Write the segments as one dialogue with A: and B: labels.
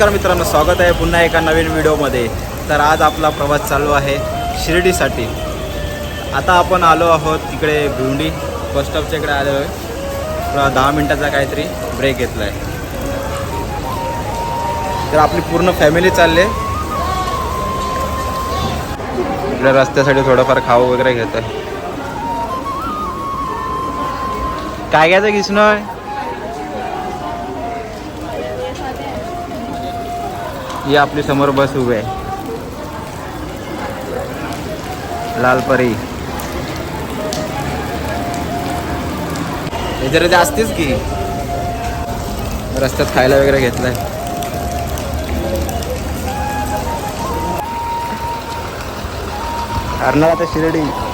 A: नमस्कार मित्रांनो स्वागत आहे पुन्हा एका नवीन व्हिडिओमध्ये. तर आज आपला प्रवास चालू आहे शिर्डीसाठी. आता आपण आलो आहोत तिकडे भिवंडी बस स्टॉपच्या इकडे आलो आहे. दहा मिनटाचा काहीतरी ब्रेक घेतला आहे तर आपली पूर्ण फॅमिली चालली आहे. इकडे रस्त्यासाठी थोडंफार खाऊ वगैरे घेत आहे काय घ्यायचं किसनोय? ही आपली समोर बस उभी आहे. लालपरी. हे जरा जास्तीच की. रस्त्यात खायला वगैरे घेतलंय. अर्नाळा आता शिर्डी.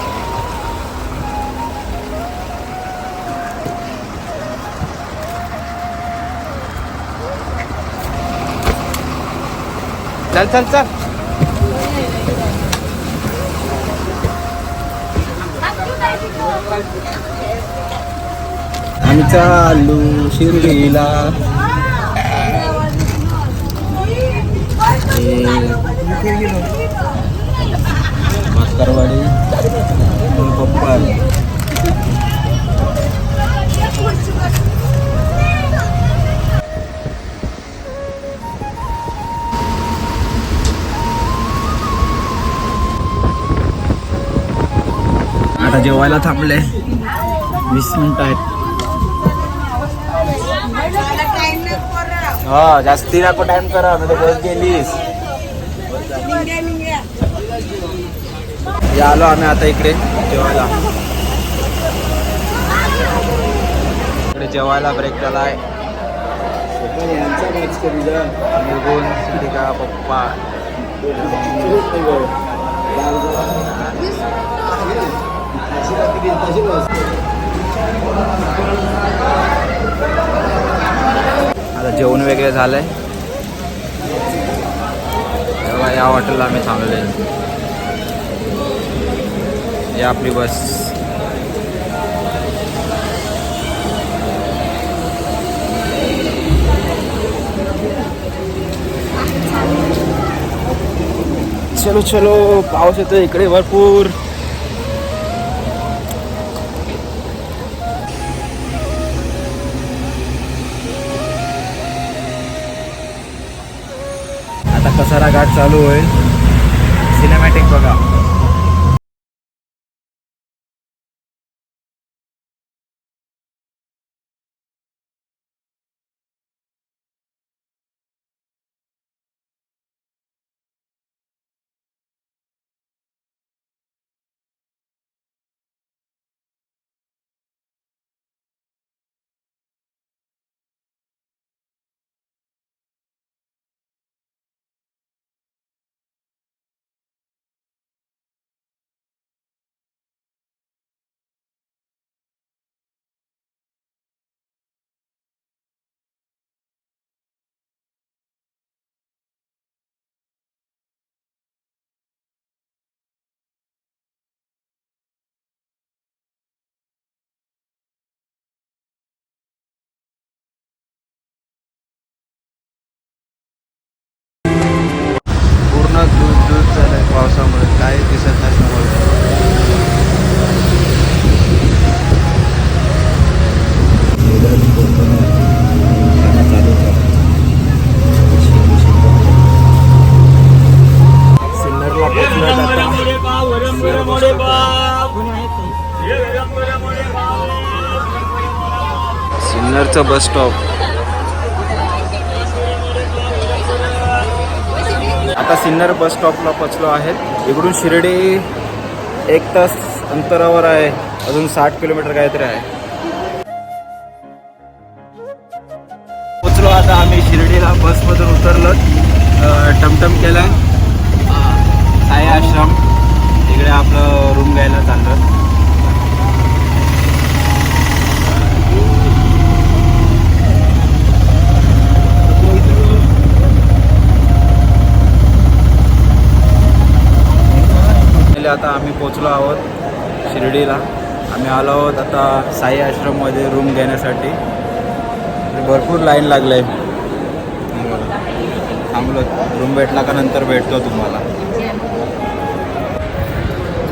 A: चल चल चल. आम्ही चालू शिर्डीला. मास्करवाडी पप्पा आता जेवायला थांबले. वीस मिनिट आहेत. हा जास्ती नको टाइम करा म्हणजे बस गेलीस. आलो आम्ही आता इकडे जेवायला. इकडे जेवायला ब्रेक झालाय. सिद्धिका पप्पा. जेवण झालंय. तेव्हा या हॉटेलला आम्ही थांबले या आपली बस. चलो चलो पाऊस येतो इकडे भरपूर. आता कसारा घाट चालू होईल. सिनेमॅटिक बघा. सिन्नरचं बस स्टॉप. आता सिन्नर बस स्टॉपला पोचलो आहेत. इकडून शिर्डी एक तास अंतरावर आहे. अजून साठ किलोमीटर काहीतरी आहे. पोचलो आता आम्ही शिर्डीला. बसमधून उतरलो. टमटम केलं साई आश्रम. इकडे आपलं रूम घ्यायला चाललं आता आम्ही पोचलो आहोत शिर्डीला. आम्ही आलो आहोत आता साई आश्रममध्ये रूम घेण्यासाठी. भरपूर लाईन लागलं आहे थांबलो. रूम भेटला का नंतर भेटतो तुम्हाला.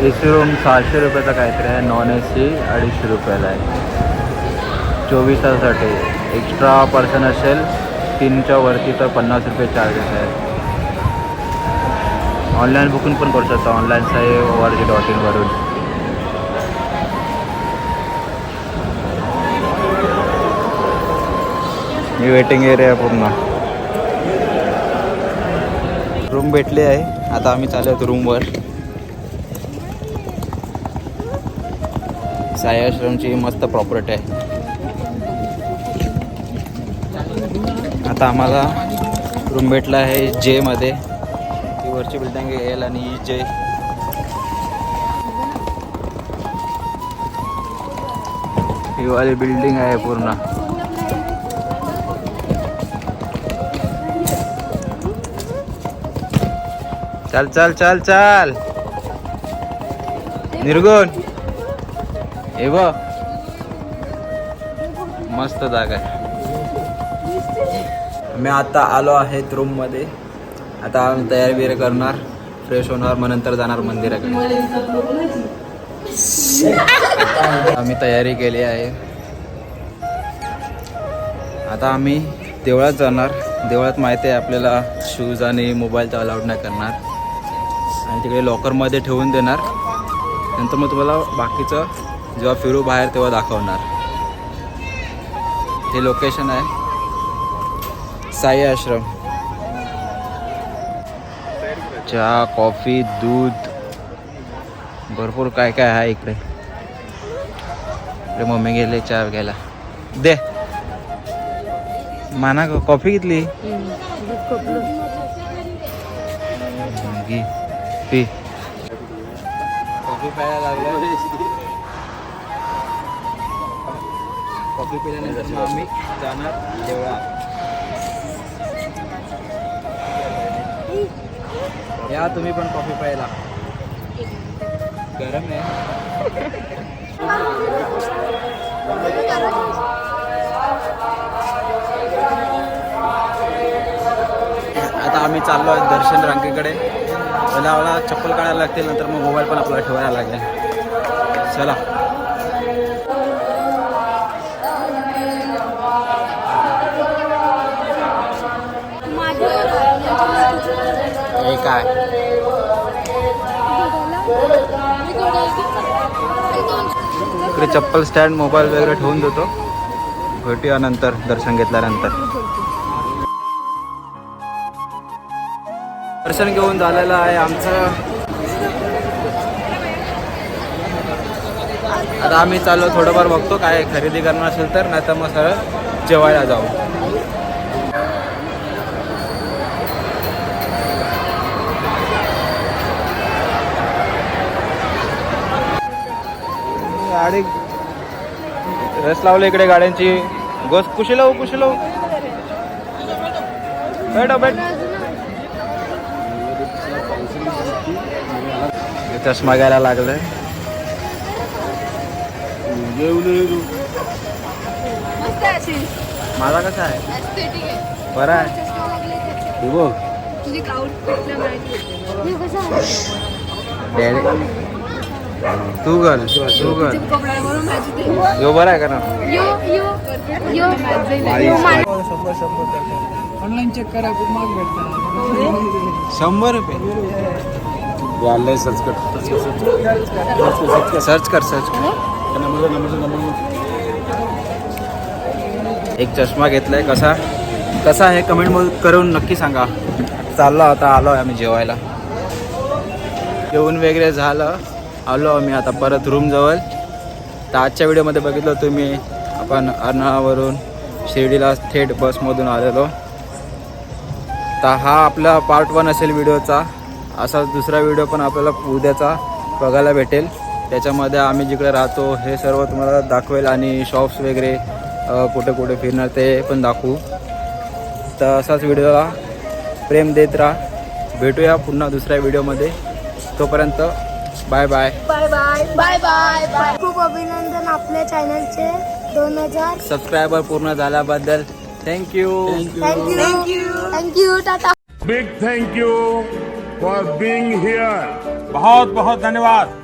A: ए सी रूम सहाशे रुपयाचा काहीतरी आहे. नॉन ए सी अडीचशे रुपयाला आहे. चोवीस तासासाठी. एक्स्ट्रा पर्सन असेल तीनच्या वरती तर पन्नास रुपये चार्जेस आहेत. ऑनलाईन बुकिंग पण करू शकता. Online Sai O R G dot इनवरून मी वेटिंग एरिया पूर्ण. रूम भेटली आहे. आता आम्ही चालत रूमवर साई आश्रमची मस्त प्रॉपर्टी आहे. आता आम्हाला रूम भेटला आहे जे मध्ये ती वरची बिल्डिंग एल आणि ई जे। ही वाली बिल्डिंग आहे पूर्ण। चल चल चल चल। निर्गुण हे बघ मस्त जागा आहे मी आता आलो आहेत रूममध्ये आता आम्ही तयारी बियारी करणार फ्रेश होणार मग नंतर जाणार मंदिराकडे. आम्ही तयारी केली आहे. आता आम्ही देवळात जाणार. देवळात माहिती आहे आपल्याला शूज आणि मोबाईल तर अलाउड नाही करणार. आणि तिकडे लॉकरमध्ये ठेवून देणार. नंतर मग तुम्हाला बाकीचं जेव्हा फिरू बाहेर तेव्हा दाखवणार. हे लोकेशन आहे साई आश्रम. चहा कॉफी दूध. भरपूर काय काय आहे इकडे. इकडे मम्मी गेले चहा घ्यायला. दे. माना ग, कॉफी घेतली? पी. कॉफी प्यायला लागलो. कॉफी पिल्यानंतर आम्ही जाणार देवळा या तुम्ही पण कॉफी प्यायला. गरम आहे. आता आम्ही चाललो आहे दर्शन रांगेकडे. मला चप्पल काढायला लागतील नंतर मग मोबाईल पण आपल्याला ठेवायला लागेल. चला. काय? इकडे चप्पल स्टँड मोबाईल वगैरे ठेवून देतो. भेटूया नंतर दर्शन घेतल्यानंतर. दर्शन घेऊन झालेलं आहे आमचं. आता आम्ही चाललो थोडंफार बघतो काय खरेदी करणार असेल तर नाही तर मग सरळ जेवायला जाऊ. गाडी रस लावले इकडे गाड्यांची. गोस कुशी लावू कुशी लावू बैठ बैठ. हे चष्मा घ्यायला लागलाय. माझा कसा आहे? बरा आहे. डॅडी तू कर तू कर. यो बरा आहे का ना?
B: ऑनलाईन चेक करा खूप महाग भेटतात.
A: शंभर रुपये. ऑनलाईन सर्च कर. सर्च कर सर्च कर. एक चष्मा घेतलाय कसा? कसा आहे? कमेंट करून नक्की सांगा. चाललो आता आलो आहे आम्ही जेवायला. जेवण वगैरे झालं. आलो आम्ही आता परत रूमजवळ तर आजच्या व्हिडिओमध्ये बघितलं तुम्ही आपण अर्नाळावरून शिर्डीला थेट बसमधून आलेलो. तर हा आपला पार्ट वन असेल व्हिडिओचा असा दुसरा व्हिडिओ पण आपल्याला उद्याचा बघायला भेटेल. त्याच्यामध्ये आम्ही जिकडे राहतो हे सर्व तुम्हाला दाखवेल आणि शॉप्स वगैरे कुठे कुठे फिरणार ते पण दाखवू. तर असाच व्हिडिओला प्रेम देत राहा. भेटूया पुन्हा दुसऱ्या व्हिडिओमध्ये तोपर्यंत bye bye
C: bye bye bye bye bye खूप अभिनंदन आपल्या चॅनलचे दोन हज़ार.
A: सबस्क्रायबर पूर्ण झाल्याबद्दल thank you
C: thank you thank you tata
D: big thank you for being here here.
E: बहुत बहुत धन्यवाद.